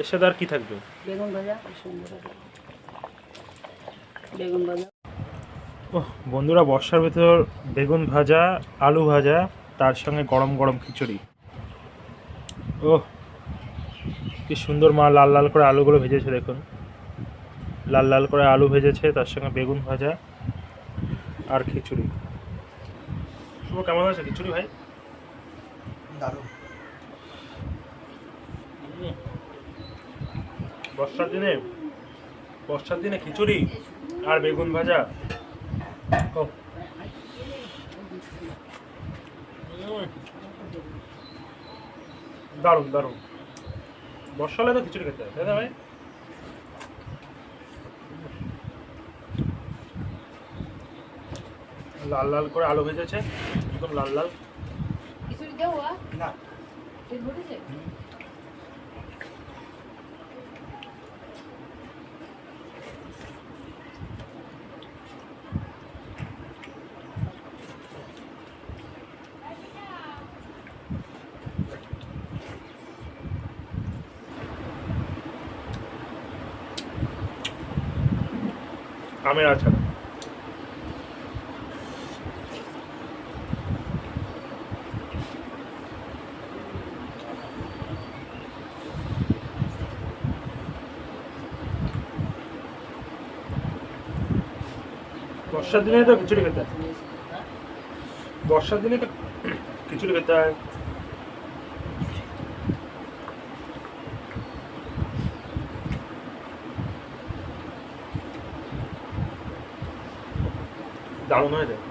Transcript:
এর সাথে আর কি থাকবে? বেগুন ভাজা আর সুন্দর হবে। বেগুন ভাজা। ও বন্ধুরা বর্ষার ভেতর বেগুন ভাজা আলু ভাজা তার সঙ্গে গরম গরম খিচুড়ি। ও কি সুন্দর মা লাল লাল করে আলুগুলো ভেজেছে দেখুন। লাল লাল করে আলু ভেজেছে তার সঙ্গে বেগুন ভাজা আর খিচুড়ি। শুভ কেমন আছে? খিচুড়ি ভাই? দারুণ। বর্ষার দিনে বর্ষার দিনে খিচুড়ি আর বেগুন ভাজা। ও। দারুণ দারুণ। বর্ষালে তো খিচুড়ি খেতে হয় তাই না ভাই? লাল লাল করে আলু ভেজেছে একদম লাল লাল। না। আমের আচার। বর্ষার দিনে তো খিচুড়ি খেতে হয়। বর্ষার দিনে তো খিচুড়ি খেতে হয়। দারুণ হয়ে যায়